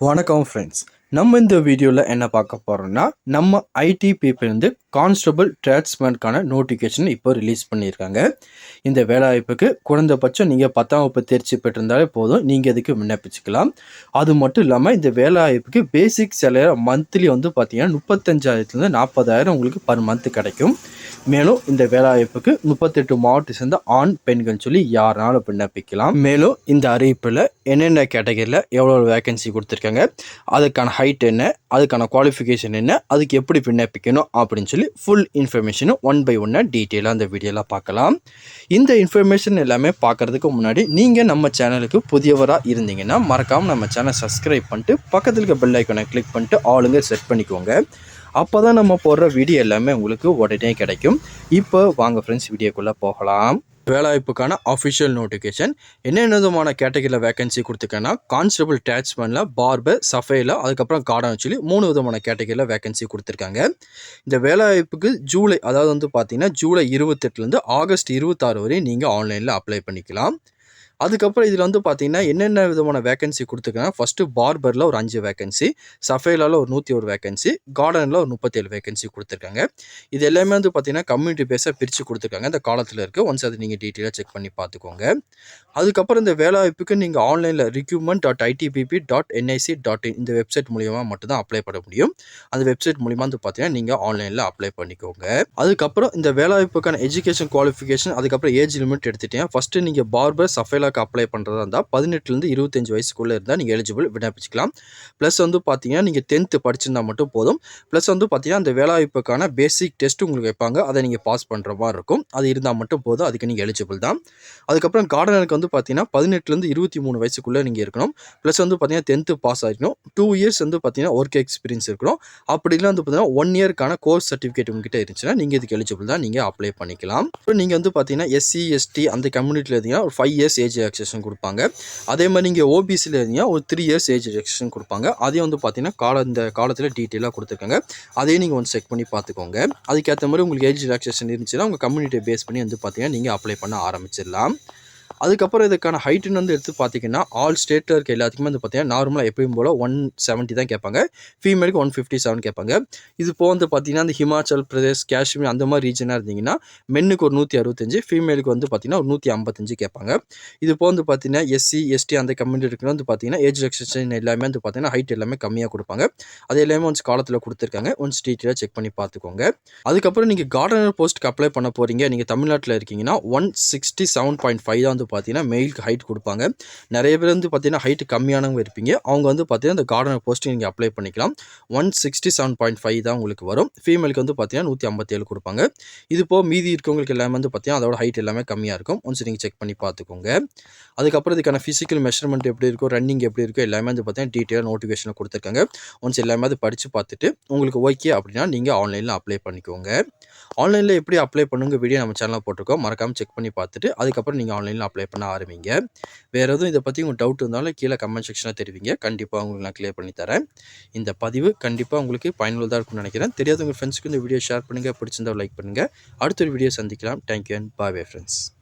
வணக்கம் ஃப்ரெண்ட்ஸ் நம்ம இந்த வீடியோவில் என்ன பார்க்க போகிறோம்னா நம்ம ஐடி வந்து கான்ஸ்டபிள் டிராட்ஸ்மேனுக்கான நோட்டிஃபிகேஷன் இப்போ ரிலீஸ் பண்ணியிருக்காங்க. இந்த வேலைவாய்ப்புக்கு குறைந்தபட்சம் நீங்கள் பத்தாம் வகுப்பு தேர்ச்சி பெற்றிருந்தாலே போதும். நீங்கள் இதுக்கு விண்ணப்பிச்சுக்கலாம். அது மட்டும் இல்லாமல் இந்த வேலைவாய்ப்புக்கு பேசிக் சேலரி மந்த்லி வந்து பார்த்தீங்கன்னா முப்பத்தஞ்சாயிரத்துலேருந்து நாற்பதாயிரம் உங்களுக்கு பர் மந்த் கிடைக்கும். மேலும் இந்த வேலைவாய்ப்புக்கு முப்பத்தெட்டு மாவட்டத்தை சேர்ந்த ஆண் பெண்கள் சொல்லி யாருனாலும் விண்ணப்பிக்கலாம். மேலும் இந்த அறிவிப்பில் என்னென்ன கேட்டகரியில் எவ்வளோ வேகன்சி கொடுத்துருக்காங்க அதுக்கான ஹைட் என்ன அதுக்கான குவாலிஃபிகேஷன் என்ன அதுக்கு எப்படி விண்ணப்பிக்கணும் அப்படின்னு சொல்லி ஃபுல் இன்ஃபர்மேஷனும் ஒன் பை ஒன்னாக டீட்டெயிலாக அந்த வீடியோலாம் பார்க்கலாம். இந்த இன்ஃபர்மேஷன் எல்லாமே பார்க்குறதுக்கு முன்னாடி நீங்கள் நம்ம சேனலுக்கு புதியவராக இருந்தீங்கன்னா மறக்காமல் நம்ம சேனல் சப்ஸ்கிரைப் பண்ணிட்டு பக்கத்தில் இருக்க பெல் ஐக்கனை கிளிக் பண்ணிட்டு ஆளுங்க செட் பண்ணிக்கோங்க. அப்போ தான் நம்ம போடுற வீடியோ எல்லாமே உங்களுக்கு உடனே கிடைக்கும். இப்போ வாங்க ஃப்ரெண்ட்ஸ் வீடியோக்குள்ளே போகலாம். வேலைவாய்ப்புக்கான அஃபிஷியல் நோட்டிஃபிகேஷன் என்னென்ன விதமான கேட்டகரியில் வேகன்சி கொடுத்துருக்கேன்னா கான்ஸ்டபிள் டேட்ஸ்மேனில் பார்பர் சஃபையில் அதுக்கப்புறம் கார்டன் சொல்லி மூணு விதமான கேட்டகரியில் வேகன்சி கொடுத்துருக்காங்க. இந்த வேலைவாய்ப்புக்கு ஜூலை அதாவது வந்து பார்த்தீங்கன்னா ஜூலை இருபத்தெட்டுலேருந்து ஆகஸ்ட் இருபத்தாறு வரையும் நீங்கள் ஆன்லைனில் அப்ளை பண்ணிக்கலாம். அதுக்கப்புறம் இதில் வந்து பார்த்தீங்கன்னா என்னென்ன விதமான வேகன்சி கொடுத்துருக்காங்க? ஃபஸ்ட்டு பார்பரில் ஒரு அஞ்சு வேகன்சி சஃபேலாவில் ஒரு நூற்றி ஒரு வேகன்சி கார்டனில் ஒரு முப்பத்தேழு வேகன்சி கொடுத்துருக்காங்க. இது எல்லாமே வந்து பார்த்தீங்கன்னா கம்யூனிட்டி பேஸாக பிரித்து கொடுத்துருக்காங்க. இந்த காலத்தில் இருக்குது ஒன்ஸ் அதை நீங்கள் டீட்டெயிலாக செக் பண்ணி பார்த்துக்கோங்க. அதுக்கப்புறம் இந்த வேலைவாய்ப்புக்கு நீங்கள் ஆன்லைனில் recruitment dot ITBP dot NIC dot இந்த வெப்சைட் மூலியமாக மட்டும்தான் அப்ளை பண்ண முடியும். அந்த வெப்சைட் மூலியமாக வந்து பார்த்தீங்கன்னா நீங்கள் ஆன்லைனில் அப்ளை பண்ணிக்கோங்க. அதுக்கப்புறம் இந்த வேலைவாய்ப்புக்கான எஜுகேஷன் குவாலிஃபிகேஷன் அதுக்கப்புறம் ஏஜ் லிமிட் எடுத்துட்டேன் ஃபஸ்ட்டு நீங்கள் பார்பர் சஃபேலாக்கு அப்ளை பண்ணுறதா இருந்தால் பதினெட்டுலேருந்து இருபத்தஞ்சு வயசுக்குள்ளே இருந்தால் நீங்கள் எலிஜிபிள் விண்ணப்பிச்சிக்கலாம். ப்ளஸ் வந்து பார்த்தீங்கன்னா நீங்கள் டென்த்து படிச்சிருந்தா மட்டும் போதும். ப்ளஸ் வந்து பார்த்தீங்கன்னா அந்த வேலைவாய்ப்புக்கான பேசிக் டெஸ்ட் உங்களுக்கு வைப்பாங்க. அதை நீங்கள் பாஸ் பண்ணுற மாதிரி இருக்கும். அது இருந்தால் மட்டும் போதும். அதுக்கு நீங்கள் எலிஜிபிள் தான். அதுக்கப்புறம் கார்டனருக்கு வந்து பார்த்தீங்கன்னா பதினெட்டுலேருந்து இருபத்தி மூணு வயசுக்குள்ளே நீங்கள் இருக்கணும். ப்ளஸ் வந்து பார்த்தீங்கன்னா டென்த்து பாஸ் ஆகிக்கணும் டூ இயர்ஸ் வந்து பார்த்தீங்கன்னா ஒர்க் எக்ஸ்பீரியன்ஸ் இருக்கணும். அப்படிலாம் வந்து பார்த்தீங்கன்னா ஒன் இயர்க்கான கோர்ஸ் சர்டிஃபிகேட் உங்ககிட்ட இருந்துச்சுன்னா நீங்கள் இதுக்கு எலிஜிபிள் தான். நீங்கள் அப்ளை பண்ணிக்கலாம். அப்புறம் நீங்கள் வந்து பார்த்தீங்கன்னா எஸ்சி எஸ்டி அந்த கம்யூனிட்டியில் இருந்தீங்கன்னா ஒரு ஃபைவ் இயர்ஸ் ஏஜ் ரிலாக்ஸேஷன் கொடுப்பாங்க. அதே மாதிரி நீங்கள் ஓபிசியில் இருந்தீங்கன்னா ஒரு த்ரீ இயர்ஸ் ஏஜ் ரிலாக்ஸேஷன் கொடுப்பாங்க. அதையும் வந்து பார்த்தீங்கன்னா கால இந்த காலத்தில் டீட்டெயிலாக கொடுத்துருக்காங்க அதையும் நீங்கள் வந்து செக் பண்ணி பார்த்துக்கோங்க அதுக்கேற்ற மாதிரி உங்களுக்கு ஏஜ் ரிலாக்ஸேஷன் இருந்துச்சுன்னா உங்கள் கம்யூனிட்டியை பேஸ் பண்ணி வந்து பார்த்தீங்கன்னா நீங்கள் அப்ளை பண்ண ஆரம்பிச்சிடலாம். அதுக்கப்புறம் இதுக்கான ஹைட்டுன்னு வந்து எடுத்து பார்த்தீங்கன்னா ஆல் ஸ்டேட்டில் இருக்க எல்லாத்துக்குமே வந்து பார்த்தீங்கன்னா நார்மலாக எப்பயும் போல் ஒன் செவன்ட்டி தான் கேட்பாங்க. ஃபீமேலுக்கு ஒன் ஃபிஃப்டி செவன் கேட்பாங்க. இது போக வந்து பார்த்தீங்கன்னா இந்த ஹிமாச்சல் பிரதேஷ் காஷ்மீர் அந்த மாதிரி ரீஜனாக இருந்தீங்கன்னா மென்னுக்கு ஒரு நூற்றி அறுபத்தஞ்சு ஃபீமேலுக்கு வந்து பார்த்தீங்கன்னா ஒரு நூற்றி ஐம்பத்தஞ்சு கேட்பாங்க. இது போக வந்து பார்த்தீங்கன்னா எஸ்சி எஸ்டி அந்த கம்யூனிட்டி இருக்கிற வந்து பார்த்தீங்கன்னா ஏஜ் ரெக்ஷன் எல்லாமே வந்து பார்த்தீங்கன்னா ஹைட் எல்லாமே கம்மியாக கொடுப்பாங்க. அது எல்லாமே ஒன்ஸ் காலத்தில் கொடுத்துருக்காங்க. ஒன்ஸ் டீட்டெயிலாக செக் பண்ணி பார்த்துக்கோங்க. அதுக்கப்புறம் நீங்கள் கார்டனர் போஸ்ட்டுக்கு அப்ளை பண்ண போகிறீங்க நீங்கள் தமிழ்நாட்டில் இருக்கீங்கன்னா one sixty seven point five தான் வந்து பார்த்தீங்கன்னா மெயிலுக்கு ஹைட் கொடுப்பாங்க. நிறைய பேர் வந்து பார்த்தீங்கன்னா ஹைட் கம்மியானவங்க இருப்பீங்க. அவங்க வந்து பார்த்தீங்கன்னா இந்த கார்டனர் போஸ்ட்டு நீங்கள் அப்ளை பண்ணிக்கலாம். One sixty seven point five தான் உங்களுக்கு வரும். ஃபீமேலுக்கு வந்து பார்த்தீங்கன்னா நூற்றி ஐம்பத்தேழு கொடுப்பாங்க. இது போக மீதி இருக்கவங்களுக்கு எல்லாமே வந்து பார்த்தீங்கன்னா அதோட ஹைட் எல்லாமே கம்மியாக இருக்கும். ஒன்ஸ் நீங்கள் செக் பண்ணி பார்த்துக்கோங்க அதுக்கப்புறம் இதுக்கான ஃபிசிக்கல் மெஷர்மெண்ட் எப்படி இருக்கும் ரன்னிங் எப்படி இருக்கும் எல்லாமே வந்து பார்த்தீங்கன்னா டீட்டெயிலாக நோட்டிஃபிகேஷனில் கொடுத்துருக்காங்க. ஒன்ஸ் எல்லாமே அது படித்து பார்த்துட்டு உங்களுக்கு ஓகே அப்படின்னா நீங்கள் ஆன்லைனில் அப்ளை பண்ணிக்கோங்க. ஆன்லைனில் எப்படி அப்ளை பண்ணுங்க வீடியோ நம்ம சேனலில் போட்டிருக்கோம். மறக்காமல் செக் பண்ணி பார்த்துட்டு அதுக்கப்புறம் நீங்கள் ஆன்லைனில் அப்ளை பண்ண ஆரம்பிங்க. வேறு எதுவும் இதை பற்றி உங்களுக்கு டவுட் இருந்தாலும் கீழே கமெண்ட் செக்ஷனில் தெரிவிங்க. கண்டிப்பாக உங்களுக்கு நான் கிளியர் பண்ணி தரேன். இந்த பதிவு கண்டிப்பாக உங்களுக்கு பயனுள்ளதாக இருக்கும்னு நினைக்கிறேன். தெரியாத உங்கள் ஃப்ரெண்ட்ஸ்க்கு இந்த வீடியோ ஷேர் பண்ணுங்கள் பிடிச்சிருந்தா லைக் பண்ணுங்கள் அடுத்த ஒரு வீடியோ சந்திக்கலாம். Thank you and bye friends